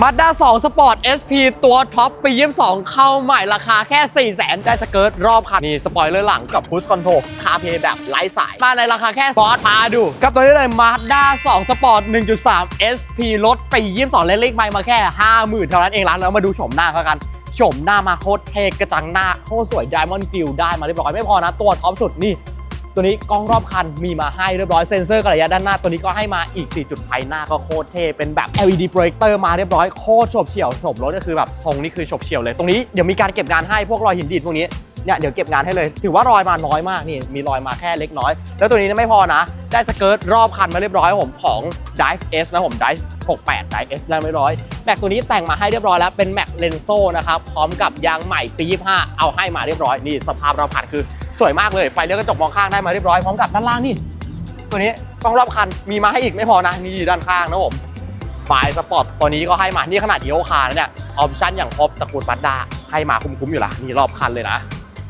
Mazda 2 Sport SP ตัวท็อปปี 22 เข้าใหม่ราคาแค่ 4 0 0 0 0 0ได้สเกิร์ตรอบคันนี่สปอยเลอร์หลังกับพุชคอนโทรคาเพย์แบบไร้สาย มาในราคาแค่บอสพาดู กับตัวนี้เลย Mazda 2 Sport 1.3 SP รถปี 22 เลขเลขไมล์มาแค่ 50,000 เท่านั้นเองร้านแล้วมาดูโฉมหน้าเขากันโฉมหน้ามาโคตรเท่กระจังหน้าโคตรสวย Diamond Grill ได้มาเรียบร้อยไม่พอนะตัวท็อปสุดนี่ ตัวนี้กล้องรอบคันมีมาให้เรียบร้อยเซ็นเซอร์กระยะด้านหน้าตัวนี้ก็ให้มาอีก 4 จุดไฟหน้าก็โคตรเท่เป็นแบบ LED projector มาเรียบร้อยโคตรฉบเฉี่ยวฉบรถก็คือแบบทรงนี่คือฉบเฉี่ยวเลยตรงนี้เดี๋ยวมีการเก็บงานให้พวกรอยหินดีดพวกนี้เนี่ยเดี๋ยวเก็บงานให้เลย ถือว่ารอยมาน้อยมากนี่มีรอยมาแค่เล็กน้อย แล้วตัวนี้ไม่พอนะ ได้สเกิร์ตรอบคันมาเรียบร้อยผมของ Dive S นะผม Dive 68 Dive S แล้วไม่ร้อยแม็กตัวนี้แต่งมาให้เรียบร้อยแล้วเป็นแม็กเลนโซนะครับพร้อมกับยางใหม่ปี25เอาให้มาเรียบร้อยนี่สภาพราผ่านคือ สวยมากเลยไฟเลี้ยวกระจกมองข้างได้มาเรียบร้อยพร้อมกับด้านล่างนี่ตัวนี้กล้องรอบคันมีมาให้อีกไม่พอนะนี่ด้านข้างนะผมไฟสปอร์ตตัวนี้ก็ให้มานี่ขนาดอีโอคาร์เนี่ยออปชั่นอย่างครบตระกูลบัตดาให้มาคุ้มๆอยู่ละนี่รอบคันเลยนะ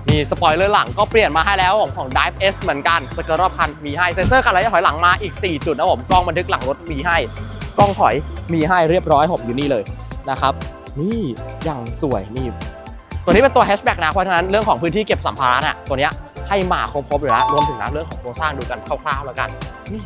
มีสปอยเลอร์หลังก็เปลี่ยนมาให้แล้วผมของ Dive S เหมือนกันสเกิร์รอบคันมีให้เซนเซอร์กันระยะถอยหลังมาอีก 4 จุดนะผมกล้องบันทึกหลังรถมีให้กล้องถอยมีให้เรียบร้อยผมอยู่นี่เลยนะครับ นี่อย่างสวยนี่ ตัวนี้เป็นตัวแฮชแบ็กนะ เพราะฉะนั้นเรื่องของพื้นที่เก็บสัมภาระน่ะตัวเนี้ยให้มาครบๆอยู่แล้วรวมถึงนะเรื่องของโครงสร้างดูกันคร่าวๆแล้วกันนี่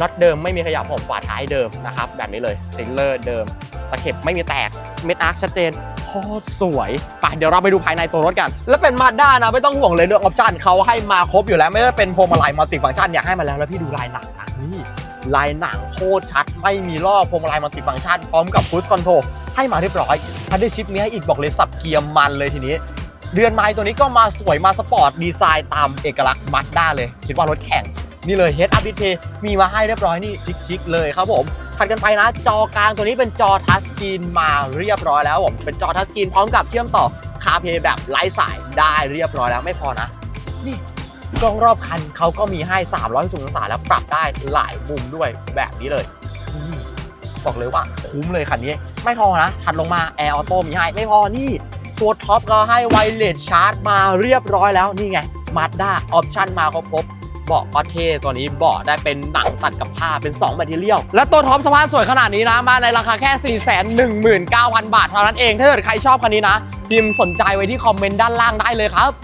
น็อตเดิมไม่มีขยับผมฝาท้ายเดิมนะครับ แบบนี้เลยซิลเลอร์เดิมตะเข็บไม่มีแตกเม็ดอาร์คชัดเจนโคตรสวยไปเดี๋ยวเราไปดูภายในตัวรถกัน แล้วเป็นมาด้านะไม่ต้องห่วงเลยเรื่องออปชั่นเขาให้มาครบอยู่แล้วไม่ว่าเป็นพวงมาลัยมัลติฟังก์ชันอยากให้มาแล้วแล้วพี่ดูลายหนังนะนี่ลายหนังโคตรชัด ไม่มีลอกพวงมาลัยมัลติฟังก์ชันพร้อมกับพุชคอนโทร ให้มาเรียบร้อยพัดด้วยชิปมีให้อีกบอกเลยสับเกียร์มันเลยทีนี้ เดือนไม้ตัวนี้ก็มาสวยมาสปอร์ตดีไซน์ตามเอกลักษณ์มัดด้าเลย คิดว่ารถแข่งนี่เลย Head Up Display มีมาให้เรียบร้อยนี่ชิคๆเลยครับผมถัดกันไปนะ จอกลางตัวนี้เป็นจอทัชสกรีนมาเรียบร้อยแล้วผมเป็นจอทัชสกรีนพร้อมกับเชื่อมต่อคาเพย์แบบไร้สายได้เรียบร้อยแล้วไม่พอนะ นี่กล้องรอบคันเขาก็มีให้ 360องศาแล้วปรับได้หลายมุมด้วยแบบนี้เลยนี่ บอกเลยว่าคุ้มเลยคันนี้ ไม่พอนะ ถัดลงมาแอร์ออโต้มีให้ ไม่พอนี่ตัวท็อปก็ให้ไวเลสชาร์จมาเรียบร้อยแล้วนี่ไงมาด้าออปชั่นมาครบครบเบาะก็เท่ตัวนี้เบาะได้เป็นหนังตัดกับผ้าเป็น2แมทเทียลและตัวท็อปสภาพสวยขนาดนี้นะ มาในราคาแค่ 419,000 บาทเท่านั้นเอง ถ้าเกิดใครชอบคันนี้นะพิมพ์สนใจไว้ที่คอมเมนต์ด้านล่างได้เลยครับ